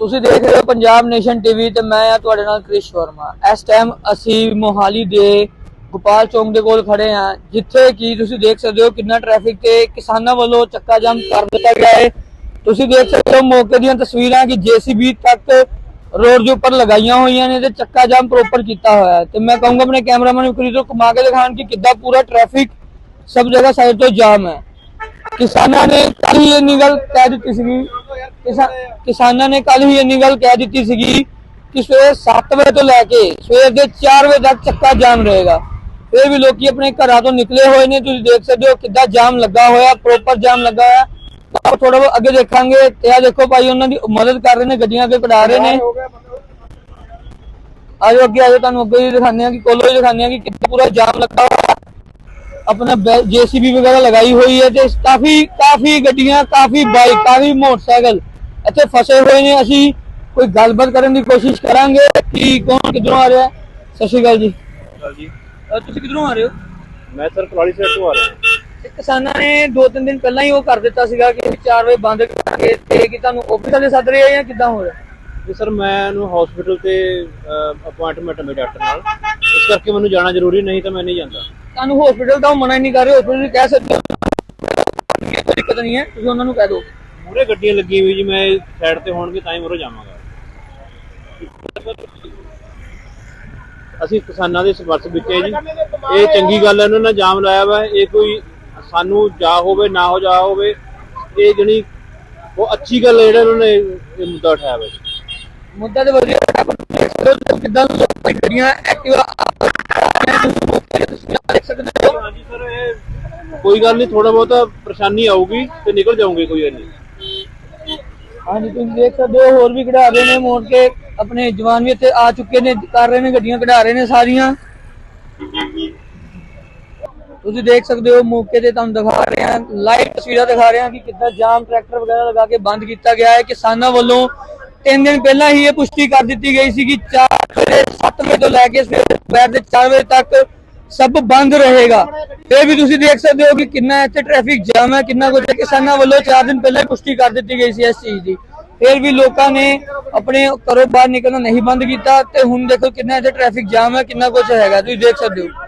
ਤੁਸੀਂ ਦੇਖ ਰਹੇ ਹੋ ਪੰਜਾਬ ਨੇਸ਼ਨ ਟੀਵੀ ਤੇ ਮੈਂ ਆ ਤੁਹਾਡੇ ਨਾਲ ਕ੍ਰਿਸ਼ ਵਰਮਾ। ਇਸ ਟਾਈਮ ਅਸੀਂ ਮੋਹਾਲੀ ਦੇ ਗੋਪਾਲ ਚੌਂਕ ਦੇ ਕੋਲ ਖੜੇ ਆ, ਜਿੱਥੇ ਕੀ ਤੁਸੀਂ ਦੇਖ ਸਕਦੇ ਹੋ ਕਿੰਨਾ ਟ੍ਰੈਫਿਕ ਤੇ ਕਿਸਾਨਾਂ ਵੱਲੋਂ ਚੱਕਾ ਜਾਮ ਕਰ ਦਿੱਤਾ ਗਿਆ ਹੈ। ਤੁਸੀਂ ਦੇਖ ਸਕਦੇ ਹੋ ਮੌਕੇ ਦੀਆਂ ਤਸਵੀਰਾਂ ਕਿ ਜੀਸੀਬੀ ਤੱਕ ਰੋਡ ਦੇ ਉੱਪਰ ਲਗਾਈਆਂ ਹੋਈਆਂ ਨੇ ਤੇ ਚੱਕਾ ਜਾਮ ਪ੍ਰੋਪਰ ਕੀਤਾ ਹੋਇਆ ਹੈ। ਤੇ ਮੈਂ ਕਹੂੰਗਾ ਆਪਣੇ ਕੈਮਰਾਮੈਨ ਨੂੰ ਕਰੀ ਤੋਂ ਘੁਮਾ ਕੇ ਦਿਖਾਣ ਕਿ ਕਿੱਦਾਂ ਪੂਰਾ ਟ੍ਰੈਫਿਕ ਸਭ ਜਗ੍ਹਾ ਸਾਈਡ ਤੋਂ ਜਾਮ ਹੈ। ਕਿਸਾਨਾਂ ਨੇ ਕੱਲ ਇਹ ਇੰਨੀ ਗੱਲ ਕਹਿ ਦਿੱਤੀ ਸੀਗੀ ਕਿਸਾਨਾਂ ਨੇ ਕੱਲ ਹੀ ਇੰਨੀ ਗੱਲ ਕਹਿ ਦਿੱਤੀ ਸੀਗੀ ਕਿ ਸਵੇਰ 7 ਵਜੇ ਤੋਂ ਲੈ ਕੇ ਸਵੇਰ ਦੇ 4 ਵਜੇ ਤੱਕ ਚੱਕਾ ਜਾਮ ਰਹੇਗਾ। ਫਿਰ ਵੀ ਲੋਕੀ ਆਪਣੇ ਘਰਾਂ ਤੋਂ ਨਿਕਲੇ ਹੋਏ ਨੇ, ਤੁਸੀਂ ਦੇਖ ਸਕਦੇ ਹੋ ਕਿੱਦਾਂ ਜਾਮ ਲੱਗਾ ਹੋਇਆ ਪ੍ਰੋਪਰ ਜਾਮ ਲੱਗਾ ਹੋਇਆ। ਆਪਾਂ ਥੋੜਾ ਬਹੁਤ ਅੱਗੇ ਦੇਖਾਂਗੇ ਤੇ ਆ ਦੇਖੋ ਭਾਈ, ਉਹਨਾਂ ਦੀ ਮਦਦ ਕਰ ਰਹੇ ਨੇ, ਗੱਡੀਆਂ ਅੱਗੇ ਕਢਾ ਰਹੇ ਨੇ। ਆਜੋ ਅੱਗੇ, ਆਜੋ, ਤੁਹਾਨੂੰ ਅੱਗੇ ਵੀ ਦਿਖਾਉਂਦੇ ਆ ਕਿ, ਕੋਲੋਂ ਹੀ ਦਿਖਾਉਂਦੇ ਆ ਕਿ ਕਿੱਥੇ ਪੂਰਾ ਜਾਮ ਲੱਗਾ ਹੋਇਆ। ਆਪਣਾ ਜੀਸੀਬੀ ਵਗੈਰਾ ਲਗਾਈ ਹੋਈ ਹੈ ਤੇ ਕਾਫੀ ਕਾਫੀ ਗੱਡੀਆਂ, ਕਾਫੀ ਬਾਈਕ ਕਾਫੀ ਮੋਟਰਸਾਈਕਲ ਇੱਥੇ ਫਸੇ ਹੋਏ ਨੇ ਅਸੀਂ ਕੋਈ ਗੱਲਬਾਤ ਕਰਨ ਦੀ ਕੋਸ਼ਿਸ਼ ਕਰਾਂਗੇ ਕਿ ਕੌਣ ਕਿੱਧਰੋਂ ਆ ਰਿਹਾ ਹੈ। ਸਤਿ ਸ਼੍ਰੀ ਅਕਾਲ ਜੀ। ਸਰ ਜੀ। ਅਹ ਤੁਸੀਂ ਕਿੱਧਰੋਂ ਆ ਰਹੇ ਹੋ? ਮੈਂ ਸਰ ਕਲਾੜੀ ਸਾਈਡ ਤੋਂ ਆ ਰਿਹਾ ਹਾਂ। ਤੇ ਕਿਸਾਨਾਂ ਨੇ ਦੋ ਤਿੰਨ ਦਿਨ ਪਹਿਲਾਂ ਹੀ ਉਹ ਕਰ ਦਿੱਤਾ ਸੀਗਾ ਕਿ 4 ਵਜੇ ਬੰਦ ਕਰਾਂਗੇ ਤੇ ਕਿ ਤੁਹਾਨੂੰ ਆਫਿਸ ਵਾਲੇ ਸੱਦ ਰਹੇ ਆ ਜਾਂ ਕਿੱਦਾਂ ਹੋ ਰਿਹਾ? ਜੀ ਸਰ ਮੈਨੂੰ ਹਸਪੀਟਲ ਤੇ ਅਪਾਇੰਟਮੈਂਟ ਹੈ ਮੇਰੇ ਡਾਕਟਰ ਨਾਲ। ਇਸ ਕਰਕੇ ਮੈਨੂੰ ਜਾਣਾ ਜ਼ਰੂਰੀ ਨਹੀਂ ਤਾਂ ਮੈਂ ਨਹੀਂ ਜਾਂਦਾ। ਤੁਹਾਨੂੰ ਹਸਪੀਟਲ ਤਾਂ ਉਹ ਮਨਾ ਹੀ ਨਹੀਂ ਕਰ ਰਹੇ ਹਸਪੀਟਲ ਵੀ ਕਹਿ ਸਕਦੇ ਹੋ। ਕੋਈ ਦਿੱਕਤ ਨਹੀਂ ਹੈ ਤੁਸੀਂ ਉਹਨਾਂ ਨੂੰ ਕਹਿ ਦਿਓ। ਮੂਰੇ ਗੱਡੀਆਂ ਲੱਗੀਆਂ ਹੋਈ ਜੀ ਮੈਂ ਸਾਈਡ ਤੇ ਹੋਣਗੇ ਤਾਂ ਹੀ ਮੂਰੇ ਜਾਵਾਂਗਾ। ਅਸੀਂ ਕਿਸਾਨਾਂ ਦੇ ਸੰਘਰਸ਼ ਵਿੱਚ ਹੈ ਜੀ। ਇਹ ਚੰਗੀ ਗੱਲ ਹੈ ਇਹਨਾਂ ਨੇ ਜਾਮ ਲਾਇਆ ਵਾ ਇਹ ਕੋਈ ਸਾਨੂੰ ਜਾ ਹੋਵੇ ਨਾ ਹੋ ਜਾ ਹੋਵੇ ਇਹ ਜਣੀ ਉਹ ਅੱਛੀ ਗੱਲ ਹੈ ਜਿਹੜਾ ਉਹਨਾਂ ਨੇ ਇਹ ਮੁੱਦਾ ਉਠਾਇਆ ਵਾ ਮੁੱਦਾ ਤੇ ਵਧੀਆ ਕਿੱਦਾਂ ਲੋਕ ਗੱਡੀਆਂ ਐਕਟਿਵਾ ਦੇਖ ਸਕਦੇ ਹੋ ਹਾਂਜੀ ਸਰ ਇਹ ਕੋਈ ਗੱਲ ਨਹੀਂ ਥੋੜਾ ਬਹੁਤਾ ਪਰੇਸ਼ਾਨੀ ਆਊਗੀ ਤੇ ਨਿਕਲ ਜਾਓਗੇ ਕੋਈ ਨਹੀਂ ਹਾਂਜੀ, ਤੁਸੀਂ ਦੇਖ ਸਕਦੇ ਹੋ, ਹੋਰ ਵੀ ਕਢਾ ਰਹੇ ਨੇ, ਮੋੜ ਕੇ ਆਪਣੇ ਜਵਾਨ ਵੀ ਇੱਥੇ ਆ ਚੁੱਕੇ ਨੇ, ਕਰ ਰਹੇ ਨੇ, ਗੱਡੀਆਂ ਕਢਾ ਰਹੇ ਨੇ ਸਾਰੀਆਂ। ਤੁਸੀਂ ਦੇਖ ਸਕਦੇ ਹੋ, ਮੌਕੇ ਤੇ ਤੁਹਾਨੂੰ ਦਿਖਾ ਰਹੇ ਹਾਂ ਲਾਈਵ ਤਸਵੀਰਾਂ ਦਿਖਾ ਰਹੇ ਹਾਂ ਕਿ ਕਿੱਦਾਂ ਜਾਮ ਟਰੈਕਟਰ ਵਗੈਰਾ ਲਗਾ ਕੇ ਬੰਦ ਕੀਤਾ ਗਿਆ ਹੈ। ਕਿਸਾਨਾਂ ਵੱਲੋਂ ਤਿੰਨ ਦਿਨ ਪਹਿਲਾਂ ਹੀ ਇਹ ਪੁਸ਼ਟੀ ਕਰ ਦਿੱਤੀ ਗਈ ਸੀ ਕਿ 4 ਵਜੇ 7 ਵਜੇ ਤੋਂ ਲੈ ਕੇ ਸਵੇਰ ਦੁਪਹਿਰ ਦੇ 4 ਵਜੇ ਤੱਕ ਸਭ ਬੰਦ ਰਹੇਗਾ। ਇਹ ਵੀ ਤੁਸੀਂ ਦੇਖ ਸਕਦੇ ਹੋ ਕਿ ਕਿੰਨਾ ਇੱਥੇ ਟ੍ਰੈਫਿਕ ਜਾਮ ਹੈ, ਕਿੰਨਾ ਕੁਝ ਕਿਸਾਨਾਂ ਵੱਲੋਂ 4 ਦਿਨ ਪਹਿਲਾਂ ਪੁਸ਼ਟੀ ਕਰ ਦਿੱਤੀ ਗਈ ਸੀ ਇਸ ਚੀਜ਼ ਦੀ। ਫਿਰ ਵੀ ਲੋਕਾਂ ਨੇ ਆਪਣੇ ਘਰੋਂ ਬਾਹਰ ਨਿਕਲਣਾ ਨਹੀਂ ਬੰਦ ਕੀਤਾ ਤੇ ਹੁਣ ਦੇਖੋ ਕਿੰਨਾ ਇੱਥੇ ਟ੍ਰੈਫਿਕ ਜਾਮ ਹੈ, ਕਿੰਨਾ ਕੁਝ ਹੈਗਾ। ਤੁਸੀਂ ਦੇਖ ਸਕਦੇ ਹੋ।